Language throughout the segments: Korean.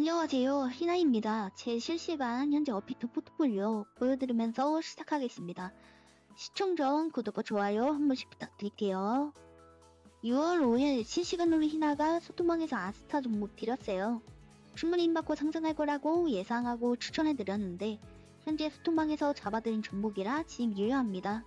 안녕하세요. 희나입니다. 제 실시간 현재 어피트 포트폴리오 보여드리면서 시작하겠습니다. 시청 전 구독과 좋아요 한 번씩 부탁드릴게요. 6월 5일 실시간으로 희나가 소토망에서 아스타 종목 드렸어요. 충분히 힘받고 상승할 거라고 예상하고 추천해드렸는데 현재 소토망에서 잡아드린 종목이라 지금 유효합니다.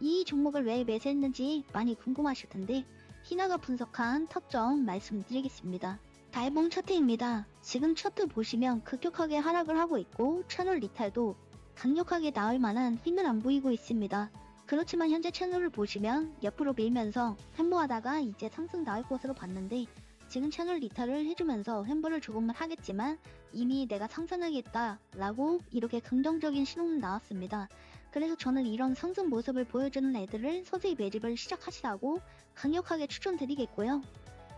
이 종목을 왜 매수했는지 많이 궁금하실 텐데 희나가 분석한特점 말씀드리겠습니다. 달봉 차트입니다. 지금 차트 보시면 급격하게 하락을 하고 있고 채널 리탈도 강력하게 나올 만한 힘은 안 보이고 있습니다. 그렇지만 현재 채널을 보시면 옆으로 밀면서 횡보하다가 이제 상승 나올 것으로 봤는데 지금 채널 리탈을 해주면서 횡보를 조금만 하겠지만 이미 내가 상승하겠다 라고 이렇게 긍정적인 신호는 나왔습니다. 그래서 저는 이런 상승 모습을 보여주는 애들을 서서히 매집을 시작하시라고 강력하게 추천드리겠고요.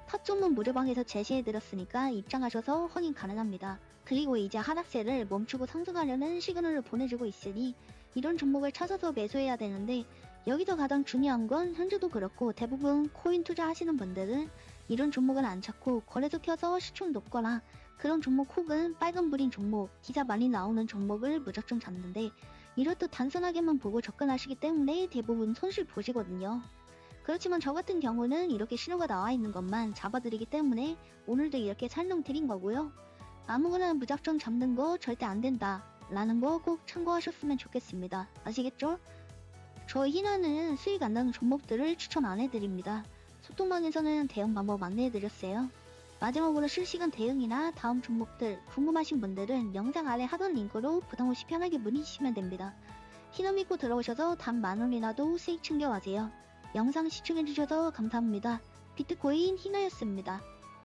탑종문 무료방에서 제시해드렸으니까 입장하셔서 확인 가능합니다. 그리고 이제 하락세를 멈추고 상승하려는 시그널을 보내주고 있으니 이런 종목을 찾아서 매수해야 되는데 여기서 가장 중요한 건 현재도 그렇고 대부분 코인 투자하시는 분들은 이런 종목을 안 찾고 거래소 켜서 시총 높거나 그런 종목 혹은 빨간불인 종목, 기사 많이 나오는 종목을 무작정 잡는데 이렇듯 단순하게만 보고 접근하시기 때문에 대부분 손실 보시거든요. 그렇지만 저 같은 경우는 이렇게 신호가 나와 있는 것만 잡아드리기 때문에 오늘도 이렇게 설명드린 거고요. 아무거나 무작정 잡는 거 절대 안 된다. 라는 거 꼭 참고하셨으면 좋겠습니다. 아시겠죠? 저 희나는 수익 안 나는 종목들을 추천 안 해드립니다. 소통방에서는 대응 방법 안내해드렸어요. 마지막으로 실시간 대응이나 다음 종목들 궁금하신 분들은 영상 아래 하단 링크로 부담 없이 편하게 문의 주시면 됩니다. 희나 믿고 들어오셔서 단 만원이라도 수익 챙겨가세요. 영상 시청해주셔서 감사합니다. 비트코인 희나였습니다.